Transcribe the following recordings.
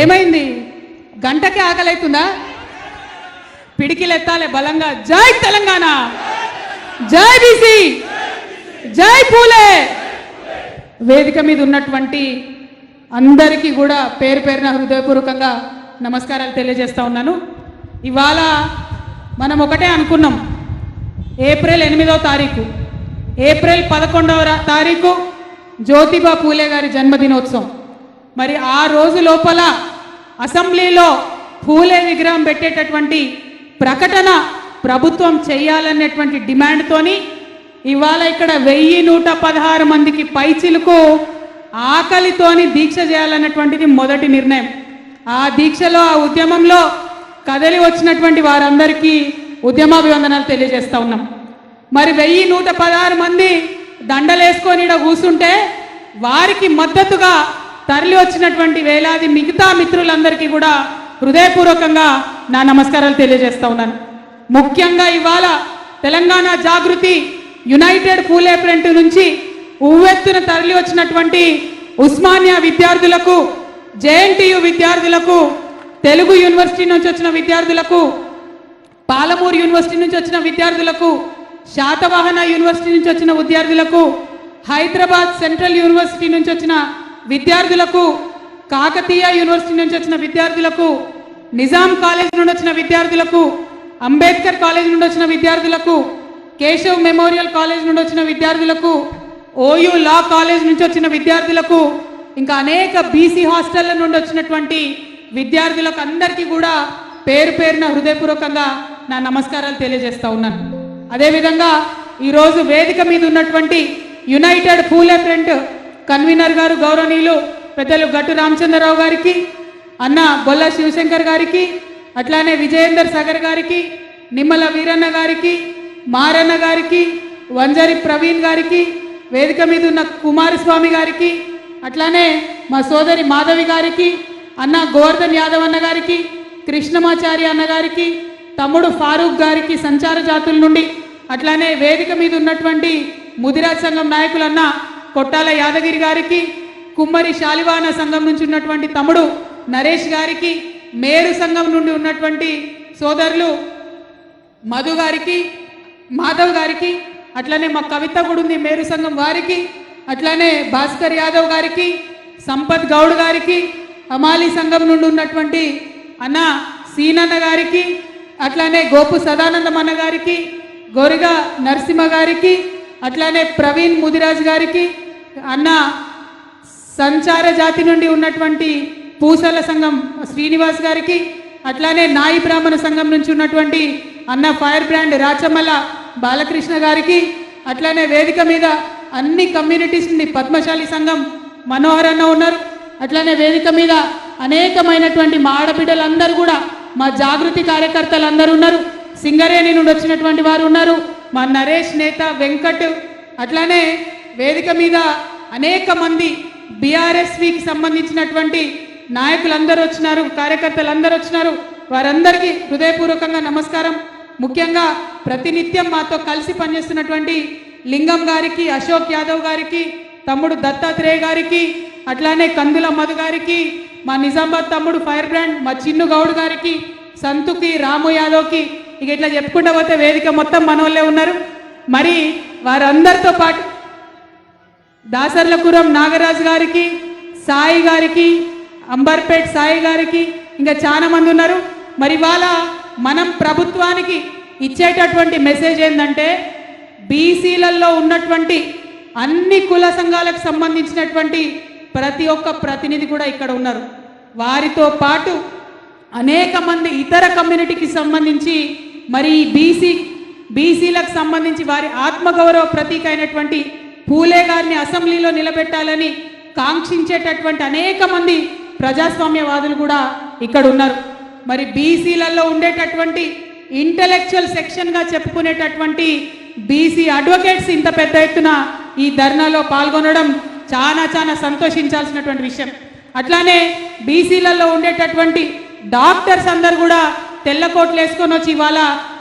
ఏమైంది గంటకి ఆకలైతుందా పిడికిలెత్తాలి బలంగా జై తెలంగాణ జై బీసీ జై పూలే వేదిక మీద ఉన్నటువంటి అందరికీ కూడా పేరు పేరున హృదయపూర్వకంగా నమస్కారాలు తెలియజేస్తా ఉన్నాను ఇవాళ మనం ఒకటే అనుకున్నాం ఏప్రిల్ ఎనిమిదవ తారీఖు ఏప్రిల్ పదకొండవ తారీఖు జ్యోతిబా పూలే గారి జన్మదినోత్సవం మరి ఆ రోజు లోపల అసెంబ్లీలో పూలే విగ్రహం పెట్టేటటువంటి ప్రకటన ప్రభుత్వం చేయాలనేటువంటి డిమాండ్తోని ఇవాళ ఇక్కడ వెయ్యి నూట పదహారు మందికి పైచిలకు ఆకలితోని దీక్ష చేయాలన్నటువంటిది మొదటి నిర్ణయం ఆ దీక్షలో ఆ ఉద్యమంలో కదలి వచ్చినటువంటి వారందరికీ ఉద్యమాభివందనాలు తెలియజేస్తూ ఉన్నాం మరి వెయ్యి నూట పదహారు మంది దండలేసుకొని కూర్చుంటే వారికి మద్దతుగా తరలి వచ్చినటువంటి వేలాది మిగతా మిత్రులందరికీ కూడా హృదయపూర్వకంగా నా నమస్కారాలు తెలియజేస్తా ఉన్నాను ముఖ్యంగా ఇవాళ తెలంగాణ జాగృతి యునైటెడ్ పూలే ఫ్రంట్ నుంచి ఉవ్వెత్తున తరలి వచ్చినటువంటి ఉస్మానియా విద్యార్థులకు జేఎన్టీయు విద్యార్థులకు తెలుగు యూనివర్సిటీ నుంచి వచ్చిన విద్యార్థులకు పాలమూరు యూనివర్సిటీ నుంచి వచ్చిన విద్యార్థులకు శాతవాహన యూనివర్సిటీ నుంచి వచ్చిన విద్యార్థులకు హైదరాబాద్ సెంట్రల్ యూనివర్సిటీ నుంచి వచ్చిన విద్యార్థులకు కాకతీయ యూనివర్సిటీ నుంచి వచ్చిన విద్యార్థులకు నిజాం కాలేజ్ నుండి వచ్చిన విద్యార్థులకు అంబేద్కర్ కాలేజ్ నుండి వచ్చిన విద్యార్థులకు కేశవ్ మెమోరియల్ కాలేజ్ నుండి వచ్చిన విద్యార్థులకు ఓయూ లా కాలేజ్ నుంచి వచ్చిన విద్యార్థులకు ఇంకా అనేక బీసీ హాస్టళ్ల నుండి వచ్చినటువంటి విద్యార్థులకు అందరికీ కూడా పేరు పేరున హృదయపూర్వకంగా నా నమస్కారాలు తెలియజేస్తూ ఉన్నాను అదేవిధంగా ఈరోజు వేదిక మీద ఉన్నటువంటి యునైటెడ్ పూల్ ఫ్రంట్ కన్వీనర్ గారు గౌరవనీయులు పెద్దలు గట్టు రామచంద్రరావు గారికి అన్న బొల్ల శివశంకర్ గారికి అట్లానే విజయేందర్ సాగర్ గారికి నిమ్మల వీరన్న గారికి మారన్న గారికి వంజరి ప్రవీణ్ గారికి వేదిక మీద ఉన్న కుమారస్వామి గారికి అట్లానే మా సోదరి మాధవి గారికి అన్న గోవర్ధన్ యాదవ్ అన్న గారికి కృష్ణమాచారి అన్న గారికి తమ్ముడు ఫారూక్ గారికి సంచార జాతుల నుండి అట్లానే వేదిక మీద ఉన్నటువంటి ముదిరాజ్ సంఘం నాయకులన్న కొట్టాల యాదగిరి గారికి కుమ్మరి శాలివాన సంఘం నుంచి ఉన్నటువంటి తమ్ముడు నరేష్ గారికి మేరు సంఘం నుండి ఉన్నటువంటి సోదరులు మధు గారికి మాధవ్ గారికి అట్లనే మా కవిత కూడా ఉంది మేరు సంఘం వారికి అట్లానే భాస్కర్ యాదవ్ గారికి సంపత్ గౌడ్ గారికి అమాలి సంఘం నుండి ఉన్నటువంటి అన్న సీనన్న గారికి అట్లానే గోపు సదానందం అన్న గారికి గోరిగా నరసింహ గారికి అట్లానే ప్రవీణ్ ముదిరాజ్ గారికి అన్న సంచార జాతి నుండి ఉన్నటువంటి పూసల సంఘం శ్రీనివాస్ గారికి అట్లానే నాయి బ్రాహ్మణ సంఘం నుంచి ఉన్నటువంటి అన్న ఫైర్ బ్రాండ్ రాచమల్ల బాలకృష్ణ గారికి అట్లానే వేదిక మీద అన్ని కమ్యూనిటీస్ నుండి పద్మశాలి సంఘం మనోహర్ అన్న ఉన్నారు అట్లానే వేదిక మీద అనేకమైనటువంటి మా ఆడబిడ్డలందరూ కూడా మా జాగృతి కార్యకర్తలు అందరూ ఉన్నారు సింగరేణి నుండి వచ్చినటువంటి వారు ఉన్నారు మా నరేష్ నేత వెంకట్ అట్లానే వేదిక మీద అనేక మంది బీఆర్ఎస్వికి సంబంధించినటువంటి నాయకులందరూ వచ్చినారు కార్యకర్తలు అందరూ వచ్చినారు వారందరికీ హృదయపూర్వకంగా నమస్కారం ముఖ్యంగా ప్రతినిత్యం మాతో కలిసి పనిచేస్తున్నటువంటి లింగం గారికి అశోక్ యాదవ్ గారికి తమ్ముడు దత్తాత్రేయ గారికి అట్లానే కందుల మధు గారికి మా నిజామాబాద్ తమ్ముడు ఫైర్ బ్రాండ్ మా చిన్ను గౌడ్ గారికి సంతుకి రాము యాదవ్కి ఇక ఇట్లా చెప్పుకుంటా పోతే వేదిక మొత్తం మనోళ్ళే ఉన్నారు మరి వారందరితో పాటు దాసర్లపురం నాగరాజు గారికి సాయి గారికి అంబర్పేట్ సాయి గారికి ఇంకా చాలా మంది ఉన్నారు మరి ఇవాళ మనం ప్రభుత్వానికి ఇచ్చేటటువంటి మెసేజ్ ఏంటంటే బీసీలలో ఉన్నటువంటి అన్ని కుల సంఘాలకు సంబంధించినటువంటి ప్రతి ఒక్క ప్రతినిధి కూడా ఇక్కడ ఉన్నారు వారితో పాటు అనేక మంది ఇతర కమ్యూనిటీకి సంబంధించి మరి బీసీ బీసీలకు సంబంధించి వారి ఆత్మగౌరవ ప్రతీక అయినటువంటి పూలే గారిని అసెంబ్లీలో నిలబెట్టాలని కాంక్షించేటటువంటి అనేక మంది ప్రజాస్వామ్యవాదులు కూడా ఇక్కడ ఉన్నారు మరి బీసీలలో ఉండేటటువంటి ఇంటలెక్చువల్ సెక్షన్గా చెప్పుకునేటటువంటి బీసీ అడ్వకేట్స్ ఇంత పెద్ద ఎత్తున ఈ ధర్నాలో పాల్గొనడం చాలా చాలా సంతోషించాల్సినటువంటి విషయం అట్లానే బీసీలలో ఉండేటటువంటి డాక్టర్స్ అందరు కూడా తెల్ల కోట్లు వేసుకొని వచ్చి ఇవాళ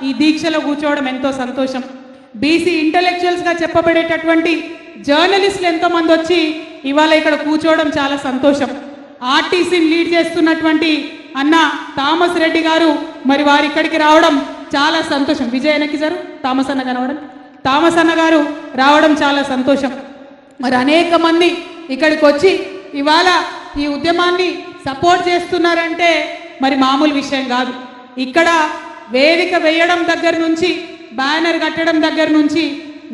ఈ దీక్షలో కూర్చోవడం ఎంతో సంతోషం బీసీ ఇంటలెక్చువల్స్గా చెప్పబడేటటువంటి జర్నలిస్టులు ఎంతోమంది వచ్చి ఇవాళ ఇక్కడ కూర్చోవడం చాలా సంతోషం ఆర్టీసీని లీడ్ చేస్తున్నటువంటి అన్న థామస్ రెడ్డి గారు మరి వారి ఇక్కడికి రావడం చాలా సంతోషం విజయనకి సార్ థామస్ అన్న కనవడం థామస్ అన్న గారు రావడం చాలా సంతోషం మరి అనేక మంది ఇక్కడికి వచ్చి ఇవాళ ఈ ఉద్యమాన్ని సపోర్ట్ చేస్తున్నారంటే మరి మామూలు విషయం కాదు ఇక్కడ వేదిక వేయడం దగ్గర నుంచి బ్యానర్ కట్టడం దగ్గర నుంచి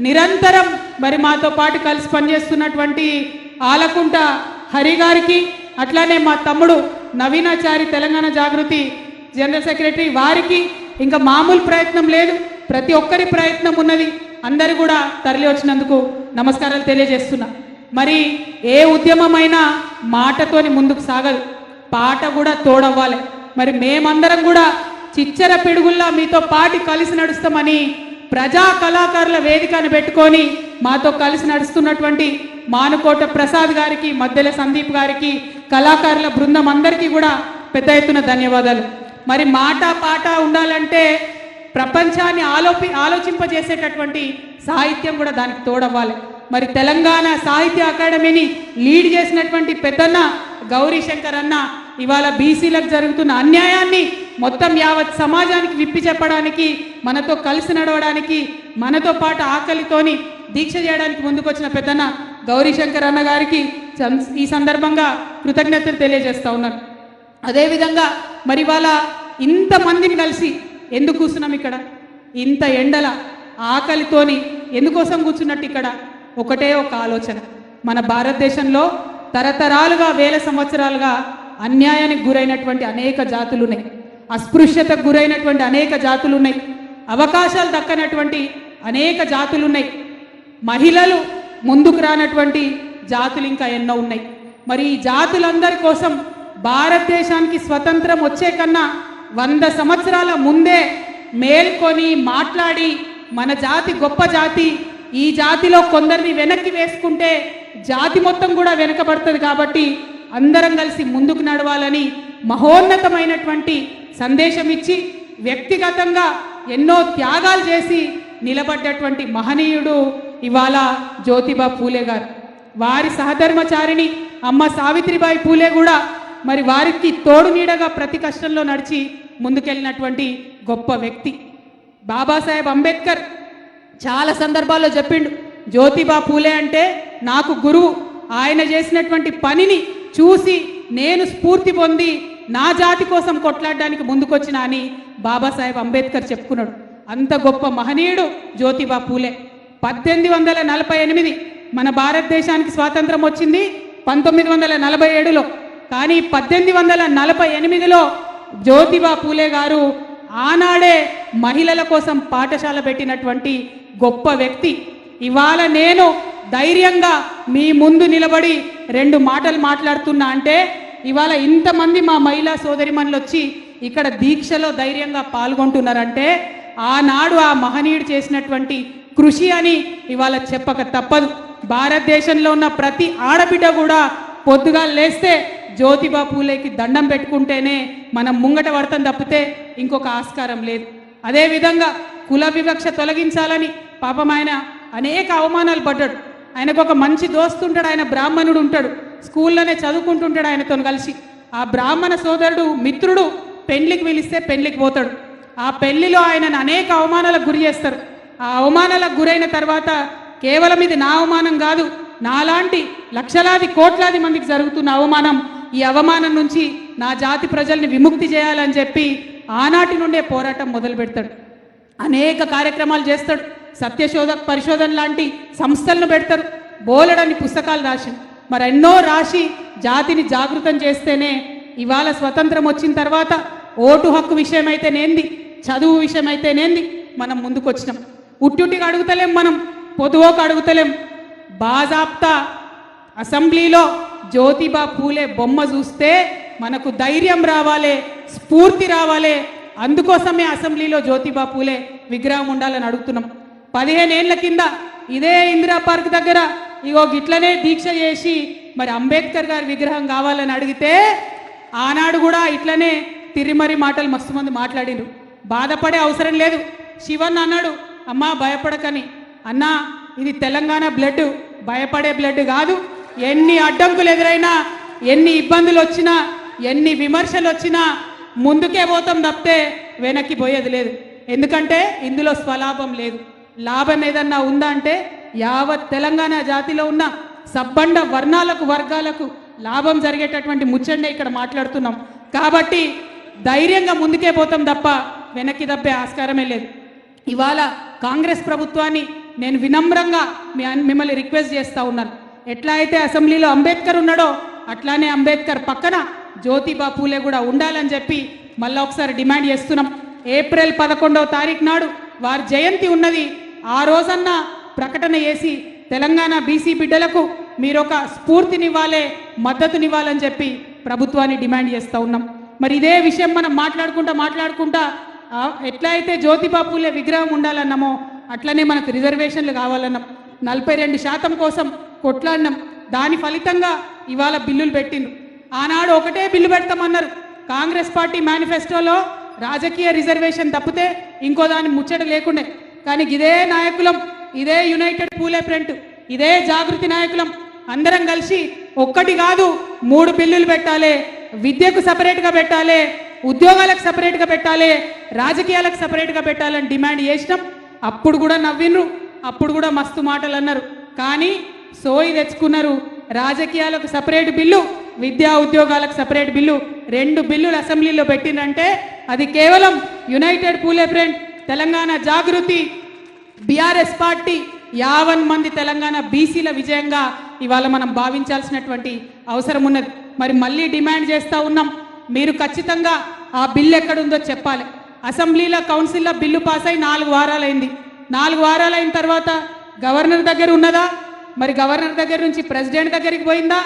నిరంతరం మరి మాతో పాటు కలిసి పనిచేస్తున్నటువంటి ఆలకుంట హరి గారికి అట్లానే మా తమ్ముడు నవీనాచారి తెలంగాణ జాగృతి జనరల్ సెక్రటరీ వారికి ఇంకా మామూలు ప్రయత్నం లేదు ప్రతి ఒక్కరి ప్రయత్నం ఉన్నది అందరు కూడా తరలి వచ్చినందుకు నమస్కారాలు తెలియజేస్తున్నా మరి ఏ ఉద్యమమైనా మాటతోని ముందుకు సాగదు పాట కూడా తోడవ్వాలి మరి మేమందరం కూడా చిచ్చర పిడుగుల్లా మీతో పాటి కలిసి నడుస్తామని ప్రజా కళాకారుల వేదికను పెట్టుకొని మాతో కలిసి నడుస్తున్నటువంటి మానుకోట ప్రసాద్ గారికి మధ్యల సందీప్ గారికి కళాకారుల బృందం అందరికీ కూడా పెద్ద ఎత్తున ధన్యవాదాలు మరి మాట పాట ఉండాలంటే ప్రపంచాన్ని ఆలోపి ఆలోచింపజేసేటటువంటి సాహిత్యం కూడా దానికి తోడవ్వాలి మరి తెలంగాణ సాహిత్య అకాడమీని లీడ్ చేసినటువంటి పెద్దన్న గౌరీ శంకర్ అన్న ఇవాళ బీసీలకు జరుగుతున్న అన్యాయాన్ని మొత్తం యావత్ సమాజానికి విప్పి చెప్పడానికి మనతో కలిసి నడవడానికి మనతో పాటు ఆకలితోని దీక్ష చేయడానికి ముందుకొచ్చిన పెద్దన్న గౌరీశంకర్ అన్న గారికి ఈ సందర్భంగా కృతజ్ఞతలు తెలియజేస్తూ ఉన్నారు అదేవిధంగా మరి వాళ్ళ ఇంతమందిని కలిసి ఎందుకు కూర్చున్నాం ఇక్కడ ఇంత ఎండల ఆకలితోని ఎందుకోసం కూర్చున్నట్టు ఇక్కడ ఒకటే ఒక ఆలోచన మన భారతదేశంలో తరతరాలుగా వేల సంవత్సరాలుగా అన్యాయానికి గురైనటువంటి అనేక జాతులు ఉన్నాయి అస్పృశ్యతకు గురైనటువంటి అనేక జాతులు ఉన్నాయి అవకాశాలు దక్కనటువంటి అనేక జాతులు ఉన్నాయి మహిళలు ముందుకు రానటువంటి జాతులు ఇంకా ఎన్నో ఉన్నాయి మరి ఈ జాతులందరి కోసం భారతదేశానికి స్వతంత్రం వచ్చే కన్నా వంద సంవత్సరాల ముందే మేల్కొని మాట్లాడి మన జాతి గొప్ప జాతి ఈ జాతిలో కొందరిని వెనక్కి వేసుకుంటే జాతి మొత్తం కూడా వెనకబడుతుంది కాబట్టి అందరం కలిసి ముందుకు నడవాలని మహోన్నతమైనటువంటి సందేశం ఇచ్చి వ్యక్తిగతంగా ఎన్నో త్యాగాలు చేసి నిలబడ్డటువంటి మహనీయుడు ఇవాళ జ్యోతిబా పూలే గారు వారి సహధర్మచారిణి అమ్మ సావిత్రిబాయి పూలే కూడా మరి వారికి తోడు నీడగా ప్రతి కష్టంలో నడిచి ముందుకెళ్ళినటువంటి గొప్ప వ్యక్తి బాబాసాహెబ్ అంబేద్కర్ చాలా సందర్భాల్లో చెప్పిండు జ్యోతిబా పూలే అంటే నాకు గురువు ఆయన చేసినటువంటి పనిని చూసి నేను స్ఫూర్తి పొంది నా జాతి కోసం కొట్లాడడానికి ముందుకొచ్చిన అని బాబాసాహెబ్ అంబేద్కర్ చెప్పుకున్నాడు అంత గొప్ప మహనీయుడు జ్యోతిబా పూలే పద్దెనిమిది వందల నలభై ఎనిమిది మన భారతదేశానికి స్వాతంత్రం వచ్చింది పంతొమ్మిది వందల నలభై ఏడులో కానీ పద్దెనిమిది వందల నలభై ఎనిమిదిలో జ్యోతిబా పూలే గారు ఆనాడే మహిళల కోసం పాఠశాల పెట్టినటువంటి గొప్ప వ్యక్తి ఇవాళ నేను ధైర్యంగా మీ ముందు నిలబడి రెండు మాటలు మాట్లాడుతున్నా అంటే ఇవాళ ఇంతమంది మా మహిళా సోదరిమణులు వచ్చి ఇక్కడ దీక్షలో ధైర్యంగా పాల్గొంటున్నారంటే ఆనాడు ఆ మహనీయుడు చేసినటువంటి కృషి అని ఇవాళ చెప్పక తప్పదు భారతదేశంలో ఉన్న ప్రతి ఆడబిడ్డ కూడా పొద్దుగా లేస్తే జ్యోతిబా పూలేకి దండం పెట్టుకుంటేనే మనం ముంగట వర్తం తప్పితే ఇంకొక ఆస్కారం లేదు అదేవిధంగా కుల వివక్ష తొలగించాలని పాపం ఆయన అనేక అవమానాలు పడ్డాడు ఆయనకు ఒక మంచి దోస్తుంటాడు ఆయన బ్రాహ్మణుడు ఉంటాడు స్కూల్లోనే చదువుకుంటుంటాడు ఆయనతో కలిసి ఆ బ్రాహ్మణ సోదరుడు మిత్రుడు పెళ్లికి పిలిస్తే పెళ్లికి పోతాడు ఆ పెళ్లిలో ఆయనను అనేక అవమానాలకు గురి చేస్తారు ఆ అవమానాలకు గురైన తర్వాత కేవలం ఇది నా అవమానం కాదు నాలాంటి లక్షలాది కోట్లాది మందికి జరుగుతున్న అవమానం ఈ అవమానం నుంచి నా జాతి ప్రజల్ని విముక్తి చేయాలని చెప్పి ఆనాటి నుండే పోరాటం మొదలు పెడతాడు అనేక కార్యక్రమాలు చేస్తాడు సత్యశోధ పరిశోధన లాంటి సంస్థలను పెడతారు బోలెడని పుస్తకాలు రాశాడు మరెన్నో రాసి జాతిని జాగృతం చేస్తేనే ఇవాళ స్వతంత్రం వచ్చిన తర్వాత ఓటు హక్కు విషయం నేంది చదువు విషయం నేంది మనం ముందుకొచ్చినాం ఉట్టిటికి అడుగుతలేం మనం పొదువోకు అడుగుతలేం బాజాప్తా అసెంబ్లీలో జ్యోతిబా పూలే బొమ్మ చూస్తే మనకు ధైర్యం రావాలే స్ఫూర్తి రావాలే అందుకోసమే అసెంబ్లీలో జ్యోతిబా పూలే విగ్రహం ఉండాలని అడుగుతున్నాం పదిహేను కింద ఇదే ఇందిరా పార్క్ దగ్గర ఇగో గిట్లనే దీక్ష చేసి మరి అంబేద్కర్ గారి విగ్రహం కావాలని అడిగితే ఆనాడు కూడా ఇట్లనే తిరిమరి మాటలు మస్తు మంది మాట్లాడిరు బాధపడే అవసరం లేదు శివన్ అన్నాడు అమ్మా భయపడకని అన్నా ఇది తెలంగాణ బ్లడ్ భయపడే బ్లడ్ కాదు ఎన్ని అడ్డంకులు ఎదురైనా ఎన్ని ఇబ్బందులు వచ్చినా ఎన్ని విమర్శలు వచ్చినా ముందుకే పోతాం తప్పితే వెనక్కి పోయేది లేదు ఎందుకంటే ఇందులో స్వలాభం లేదు లాభం ఏదన్నా ఉందా అంటే యావత్ తెలంగాణ జాతిలో ఉన్న సబ్బండ వర్ణాలకు వర్గాలకు లాభం జరిగేటటువంటి ముచ్చండే ఇక్కడ మాట్లాడుతున్నాం కాబట్టి ధైర్యంగా ముందుకే పోతాం తప్ప వెనక్కి తప్పే ఆస్కారమే లేదు ఇవాళ కాంగ్రెస్ ప్రభుత్వాన్ని నేను వినమ్రంగా మిమ్మల్ని రిక్వెస్ట్ చేస్తూ ఉన్నాను ఎట్లా అయితే అసెంబ్లీలో అంబేద్కర్ ఉన్నాడో అట్లానే అంబేద్కర్ పక్కన జ్యోతిబా పూలే కూడా ఉండాలని చెప్పి మళ్ళీ ఒకసారి డిమాండ్ చేస్తున్నాం ఏప్రిల్ పదకొండవ తారీఖు నాడు వారి జయంతి ఉన్నది ఆ రోజన్నా ప్రకటన చేసి తెలంగాణ బీసీ బిడ్డలకు మీరు ఒక స్ఫూర్తినివ్వాలే మద్దతునివ్వాలని చెప్పి ప్రభుత్వాన్ని డిమాండ్ చేస్తూ ఉన్నాం మరి ఇదే విషయం మనం మాట్లాడుకుంటా మాట్లాడుకుంటా ఎట్లా అయితే విగ్రహం ఉండాలన్నామో అట్లనే మనకు రిజర్వేషన్లు కావాలన్నాం నలభై రెండు శాతం కోసం కొట్లాడినాం దాని ఫలితంగా ఇవాళ బిల్లులు పెట్టిండు ఆనాడు ఒకటే బిల్లు పెడతామన్నారు కాంగ్రెస్ పార్టీ మేనిఫెస్టోలో రాజకీయ రిజర్వేషన్ తప్పితే ఇంకో దాని ముచ్చట లేకుండే కానీ ఇదే నాయకులం ఇదే యునైటెడ్ పూలే ఫ్రంట్ ఇదే జాగృతి నాయకులం అందరం కలిసి ఒక్కటి కాదు మూడు బిల్లులు పెట్టాలి విద్యకు గా పెట్టాలి ఉద్యోగాలకు గా పెట్టాలి రాజకీయాలకు గా పెట్టాలని డిమాండ్ చేసినాం అప్పుడు కూడా నవ్వినరు అప్పుడు కూడా మస్తు మాటలు అన్నారు కానీ సోయి తెచ్చుకున్నారు రాజకీయాలకు సపరేట్ బిల్లు విద్యా ఉద్యోగాలకు సపరేట్ బిల్లు రెండు బిల్లులు అసెంబ్లీలో పెట్టిందంటే అది కేవలం united Phule front Telangana Jagruthi BRS party యావన్ మంది తెలంగాణ బీసీల విజయంగా ఇవాళ మనం భావించాల్సినటువంటి అవసరం ఉన్నది మరి మళ్ళీ డిమాండ్ చేస్తూ ఉన్నాం మీరు ఖచ్చితంగా ఆ బిల్లు ఎక్కడుందో చెప్పాలి అసెంబ్లీలో కౌన్సిల్లో బిల్లు పాస్ అయి నాలుగు వారాలైంది నాలుగు వారాలైన తర్వాత గవర్నర్ దగ్గర ఉన్నదా మరి గవర్నర్ దగ్గర నుంచి ప్రెసిడెంట్ దగ్గరికి పోయిందా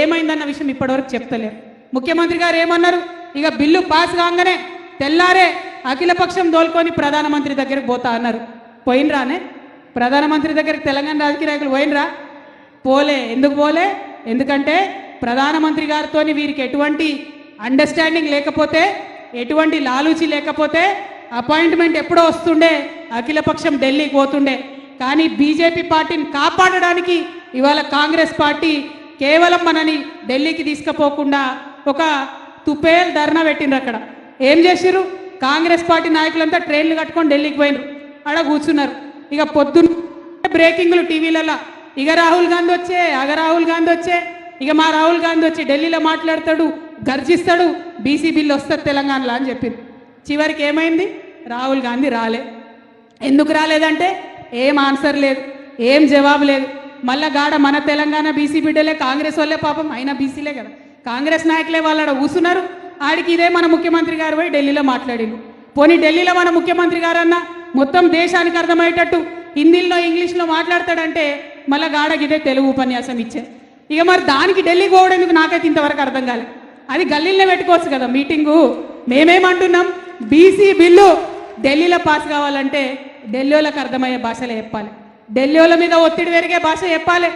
ఏమైందన్న విషయం ఇప్పటివరకు చెప్తలేరు ముఖ్యమంత్రి గారు ఏమన్నారు ఇక బిల్లు పాస్ కాగానే తెల్లారే అఖిలపక్షం దోల్కొని ప్రధానమంత్రి దగ్గరకు పోతా అన్నారు పోయినరానే ప్రధానమంత్రి దగ్గరికి తెలంగాణ రాజకీయ నాయకులు పోయినరా పోలే ఎందుకు పోలే ఎందుకంటే ప్రధానమంత్రి గారితో వీరికి ఎటువంటి అండర్స్టాండింగ్ లేకపోతే ఎటువంటి లాలూచి లేకపోతే అపాయింట్మెంట్ ఎప్పుడో వస్తుండే అఖిలపక్షం ఢిల్లీకి పోతుండే కానీ బీజేపీ పార్టీని కాపాడడానికి ఇవాళ కాంగ్రెస్ పార్టీ కేవలం మనని ఢిల్లీకి తీసుకుపోకుండా ఒక తుపేల్ ధర్నా పెట్టిండ్రు అక్కడ ఏం చేసిర్రు కాంగ్రెస్ పార్టీ నాయకులంతా ట్రైన్లు కట్టుకొని ఢిల్లీకి పోయినరు అడ కూర్చున్నారు ఇక పొద్దున్న బ్రేకింగ్లు టీవీలలో ఇక రాహుల్ గాంధీ వచ్చే అగ రాహుల్ గాంధీ వచ్చే ఇక మా రాహుల్ గాంధీ వచ్చి ఢిల్లీలో మాట్లాడతాడు గర్జిస్తాడు బీసీ బిల్లు వస్తుంది తెలంగాణలో అని చెప్పింది చివరికి ఏమైంది రాహుల్ గాంధీ రాలే ఎందుకు రాలేదంటే ఏం ఆన్సర్ లేదు ఏం జవాబు లేదు మళ్ళా గాడ మన తెలంగాణ బీసీ బిడ్డలే కాంగ్రెస్ వాళ్ళే పాపం అయినా బీసీలే కదా కాంగ్రెస్ నాయకులే వాళ్ళ కూర్చున్నారు ఆడికి ఇదే మన ముఖ్యమంత్రి గారు పోయి ఢిల్లీలో మాట్లాడింది పోనీ ఢిల్లీలో మన ముఖ్యమంత్రి గారన్నా మొత్తం దేశానికి అర్థమయ్యేటట్టు హిందీలో ఇంగ్లీష్లో మాట్లాడతాడంటే మళ్ళీ గాడకి ఇదే తెలుగు ఉపన్యాసం ఇచ్చే ఇక మరి దానికి ఢిల్లీ పోవడం నాకైతే ఇంతవరకు అర్థం కాలేదు అది గల్లీల్లో పెట్టుకోవచ్చు కదా మీటింగు మేమేమంటున్నాం బీసీ బిల్లు ఢిల్లీలో పాస్ కావాలంటే వాళ్ళకి అర్థమయ్యే భాషలే చెప్పాలి ఢిల్లీల మీద ఒత్తిడి పెరిగే భాష చెప్పాలి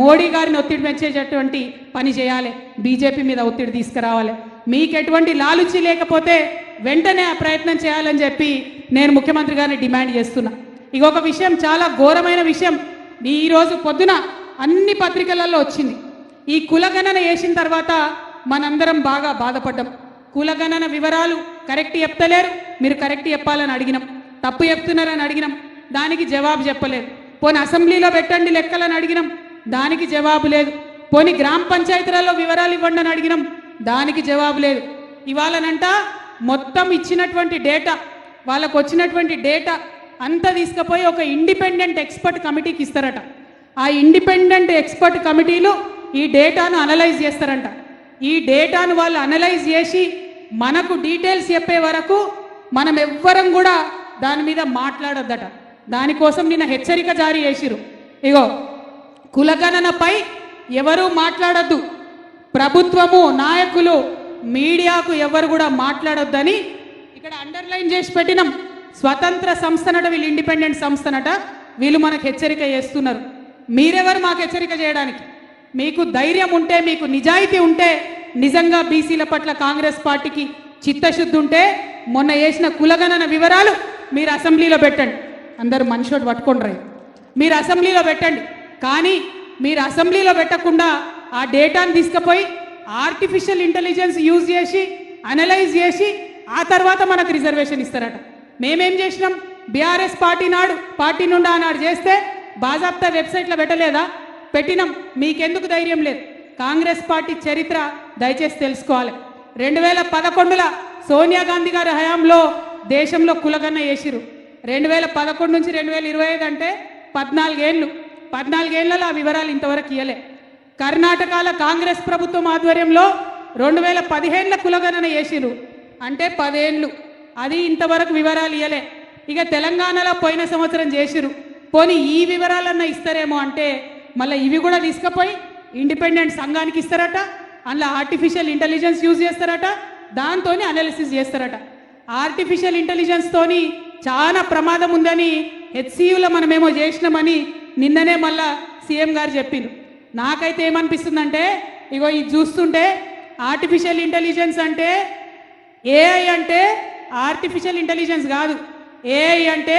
మోడీ గారిని ఒత్తిడి పెంచేటటువంటి పని చేయాలి బీజేపీ మీద ఒత్తిడి తీసుకురావాలి మీకు ఎటువంటి లాలుచి లేకపోతే వెంటనే ఆ ప్రయత్నం చేయాలని చెప్పి నేను ముఖ్యమంత్రి గారిని డిమాండ్ చేస్తున్నా ఇక ఒక విషయం చాలా ఘోరమైన విషయం ఈరోజు పొద్దున అన్ని పత్రికలలో వచ్చింది ఈ కులగణన వేసిన తర్వాత మనందరం బాగా బాధపడ్డాం కులగణన వివరాలు కరెక్ట్ చెప్తలేరు మీరు కరెక్ట్ చెప్పాలని అడిగినాం తప్పు చెప్తున్నారని అడిగినాం దానికి జవాబు చెప్పలేదు పోని అసెంబ్లీలో పెట్టండి లెక్కలని అడిగినాం దానికి జవాబు లేదు పోని గ్రామ పంచాయతీలలో వివరాలు ఇవ్వండి అని అడిగినాం దానికి జవాబు లేదు ఇవాళనంట మొత్తం ఇచ్చినటువంటి డేటా వాళ్ళకు వచ్చినటువంటి డేటా అంతా తీసుకుపోయి ఒక ఇండిపెండెంట్ ఎక్స్పర్ట్ కమిటీకి ఇస్తారట ఆ ఇండిపెండెంట్ ఎక్స్పర్ట్ కమిటీలో ఈ డేటాను అనలైజ్ చేస్తారంట ఈ డేటాను వాళ్ళు అనలైజ్ చేసి మనకు డీటెయిల్స్ చెప్పే వరకు మనం ఎవ్వరం కూడా దాని మీద మాట్లాడొద్దట దానికోసం నిన్న హెచ్చరిక జారీ చేసిరు ఇగో కులగణనపై ఎవరూ మాట్లాడద్దు ప్రభుత్వము నాయకులు మీడియాకు ఎవరు కూడా మాట్లాడొద్దని ఇక్కడ అండర్లైన్ చేసి పెట్టినాం స్వతంత్ర సంస్థనట వీళ్ళు ఇండిపెండెంట్ సంస్థనట వీళ్ళు మనకు హెచ్చరిక చేస్తున్నారు మీరెవరు మాకు హెచ్చరిక చేయడానికి మీకు ధైర్యం ఉంటే మీకు నిజాయితీ ఉంటే నిజంగా బీసీల పట్ల కాంగ్రెస్ పార్టీకి చిత్తశుద్ధి ఉంటే మొన్న వేసిన కులగణన వివరాలు మీరు అసెంబ్లీలో పెట్టండి అందరూ మనిషోటి పట్టుకోండి మీరు అసెంబ్లీలో పెట్టండి కానీ మీరు అసెంబ్లీలో పెట్టకుండా ఆ డేటాను తీసుకుపోయి ఆర్టిఫిషియల్ ఇంటెలిజెన్స్ యూజ్ చేసి అనలైజ్ చేసి ఆ తర్వాత మనకు రిజర్వేషన్ ఇస్తారట మేమేం చేసినాం బీఆర్ఎస్ పార్టీ నాడు పార్టీ నుండి ఆనాడు చేస్తే బాజాప్తా వెబ్సైట్లో పెట్టలేదా పెట్టినాం మీకెందుకు ధైర్యం లేదు కాంగ్రెస్ పార్టీ చరిత్ర దయచేసి తెలుసుకోవాలి రెండు వేల పదకొండుల సోనియా గాంధీ గారి హయాంలో దేశంలో కులగన్న వేసిరు రెండు వేల పదకొండు నుంచి రెండు వేల ఇరవై ఐదు అంటే పద్నాలుగేళ్ళు పద్నాలుగేళ్లలో ఆ వివరాలు ఇంతవరకు ఇయ్యలే కర్ణాటకలో కాంగ్రెస్ ప్రభుత్వం ఆధ్వర్యంలో రెండు వేల పదిహేనుల కులగణన వేసిరు అంటే పదేళ్ళు అది ఇంతవరకు వివరాలు ఇవ్వలే ఇక తెలంగాణలో పోయిన సంవత్సరం చేసిరు పోనీ ఈ వివరాలన్నా ఇస్తారేమో అంటే మళ్ళీ ఇవి కూడా తీసుకుపోయి ఇండిపెండెంట్ సంఘానికి ఇస్తారట అందులో ఆర్టిఫిషియల్ ఇంటెలిజెన్స్ యూజ్ చేస్తారట దాంతో అనాలిసిస్ చేస్తారట ఆర్టిఫిషియల్ ఇంటెలిజెన్స్తోని చాలా ప్రమాదం ఉందని హెచ్సియులో మనమేమో చేసినామని నిన్ననే మళ్ళా సీఎం గారు చెప్పింది నాకైతే ఏమనిపిస్తుందంటే ఇగో ఇది చూస్తుంటే ఆర్టిఫిషియల్ ఇంటెలిజెన్స్ అంటే ఏఐ అంటే ఆర్టిఫిషియల్ ఇంటెలిజెన్స్ కాదు ఏఐ అంటే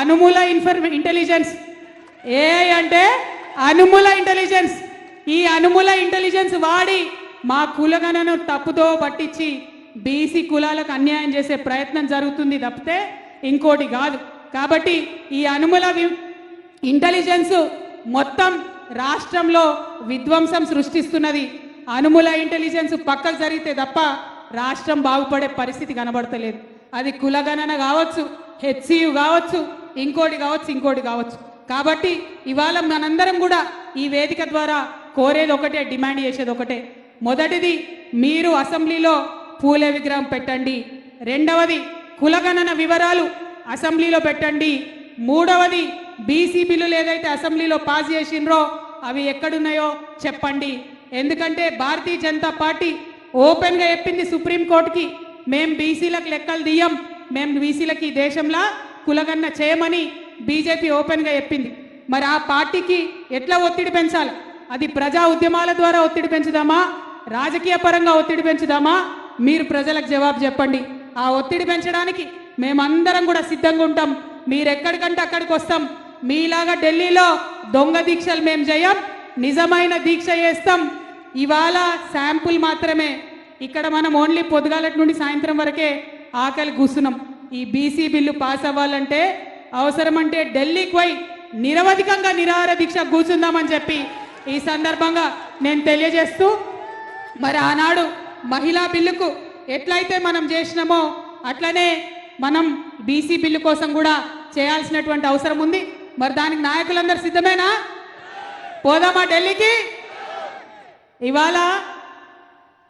అనుమూల ఇన్ఫర్ ఇంటెలిజెన్స్ ఏఐ అంటే అనుమూల ఇంటెలిజెన్స్ ఈ అనుమూల ఇంటెలిజెన్స్ వాడి మా కులగణను తప్పుతో పట్టించి బీసీ కులాలకు అన్యాయం చేసే ప్రయత్నం జరుగుతుంది తప్పితే ఇంకోటి కాదు కాబట్టి ఈ అనుమూల ఇంటెలిజెన్స్ మొత్తం రాష్ట్రంలో విధ్వంసం సృష్టిస్తున్నది అనుమూల ఇంటెలిజెన్స్ పక్కకు జరిగితే తప్ప రాష్ట్రం బాగుపడే పరిస్థితి కనబడతలేదు అది కులగణన కావచ్చు హెచ్సియు కావచ్చు ఇంకోటి కావచ్చు ఇంకోటి కావచ్చు కాబట్టి ఇవాళ మనందరం కూడా ఈ వేదిక ద్వారా కోరేది ఒకటే డిమాండ్ చేసేది ఒకటే మొదటిది మీరు అసెంబ్లీలో పూలే విగ్రహం పెట్టండి రెండవది కులగణన వివరాలు అసెంబ్లీలో పెట్టండి మూడవది బీసీ బిల్లులు ఏదైతే అసెంబ్లీలో పాస్ చేసిండ్రో అవి ఎక్కడున్నాయో చెప్పండి ఎందుకంటే భారతీయ జనతా పార్టీ ఓపెన్గా చెప్పింది సుప్రీంకోర్టుకి మేం బీసీలకు లెక్కలు దియ్యం మేం బీసీలకి దేశంలా కులగన్న చేయమని బీజేపీ ఓపెన్గా చెప్పింది మరి ఆ పార్టీకి ఎట్లా ఒత్తిడి పెంచాలి అది ప్రజా ఉద్యమాల ద్వారా ఒత్తిడి పెంచుదామా రాజకీయ పరంగా ఒత్తిడి పెంచుదామా మీరు ప్రజలకు జవాబు చెప్పండి ఆ ఒత్తిడి పెంచడానికి మేమందరం కూడా సిద్ధంగా ఉంటాం మీరెక్కడికంటే అక్కడికి వస్తాం మీలాగా ఢిల్లీలో దొంగ దీక్షలు మేము చేయం నిజమైన దీక్ష చేస్తాం ఇవాళ శాంపుల్ మాత్రమే ఇక్కడ మనం ఓన్లీ పొద్దుగాలటి నుండి సాయంత్రం వరకే ఆకలి కూసున్నాం ఈ బీసీ బిల్లు పాస్ అవ్వాలంటే అవసరమంటే ఢిల్లీకి పోయి నిరవధికంగా నిరాహార దీక్ష కూర్చుందామని చెప్పి ఈ సందర్భంగా నేను తెలియజేస్తూ మరి ఆనాడు మహిళా బిల్లుకు ఎట్లయితే మనం చేసినామో అట్లనే మనం బీసీ బిల్లు కోసం కూడా చేయాల్సినటువంటి అవసరం ఉంది మరి దానికి నాయకులందరూ సిద్ధమేనా పోదామా ఢిల్లీకి Ivala,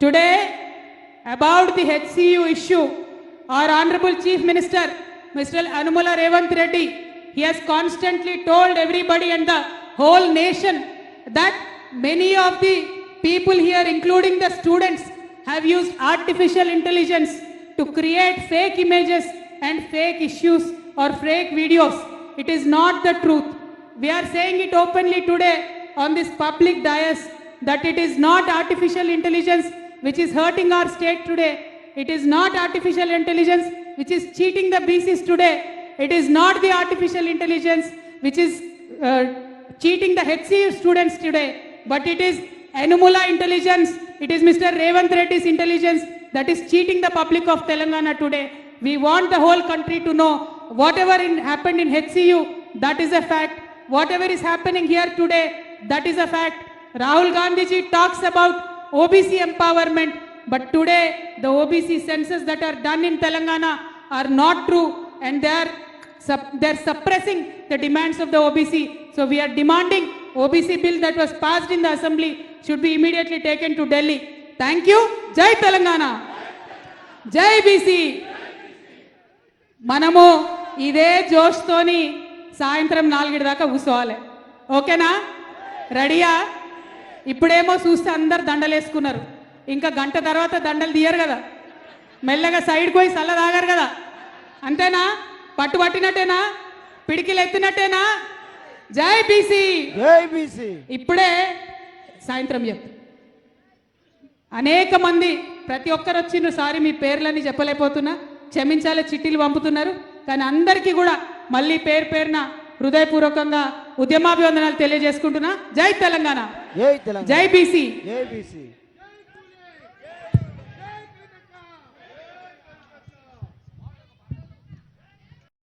today, about the HCU issue, our Honorable Chief Minister, Mr. Anumala Revanth Reddy, he has constantly told everybody and the whole nation that many of the people here, including the students, have used artificial intelligence to create fake images and fake issues or fake videos. It is not the truth. We are saying it openly today on this public dais that it is not artificial intelligence which is hurting our state today. It is not artificial intelligence which is cheating the BCs today. It is not the artificial intelligence which is uh, cheating the HCU students today. But it is Anumula intelligence. It is Mr. Revanth Reddy's intelligence that is cheating the public of Telangana today. We want the whole country to know whatever in, happened in HCU, that is a fact. Whatever is happening here today, that is a fact. Rahul Gandhiji talks about OBC empowerment, but today the OBC census that are done in Telangana are not true and they are they're suppressing the demands of the OBC. So we are demanding OBC bill that was passed in the assembly should be immediately taken to Delhi. Thank you. Jai Telangana. Jai BC. మనము ఇదే జోష్తోని సాయంత్రం నాలుగిటి దాకా కూసోవాలి ఓకేనా రెడీయా ఇప్పుడేమో చూస్తే అందరు దండలేసుకున్నారు ఇంకా గంట తర్వాత దండలు తీయరు కదా మెల్లగా సైడ్ పోయి సల్ల తాగారు కదా అంతేనా పట్టు పట్టినట్టేనా పిడికిలు ఎత్తినట్టేనా జై బీసీ ఇప్పుడే సాయంత్రం చెప్తా అనేక మంది ప్రతి ఒక్కరు వచ్చిన సారీ మీ పేర్లని చెప్పలేకపోతున్నా క్షమించాలి చిట్టీలు పంపుతున్నారు కానీ అందరికీ కూడా మళ్ళీ పేరు పేరున హృదయపూర్వకంగా ఉద్యమాభివందనాలు తెలియజేసుకుంటున్నా జై తెలంగాణ జై తెలంగాణ జై బీసీ జై బీసీ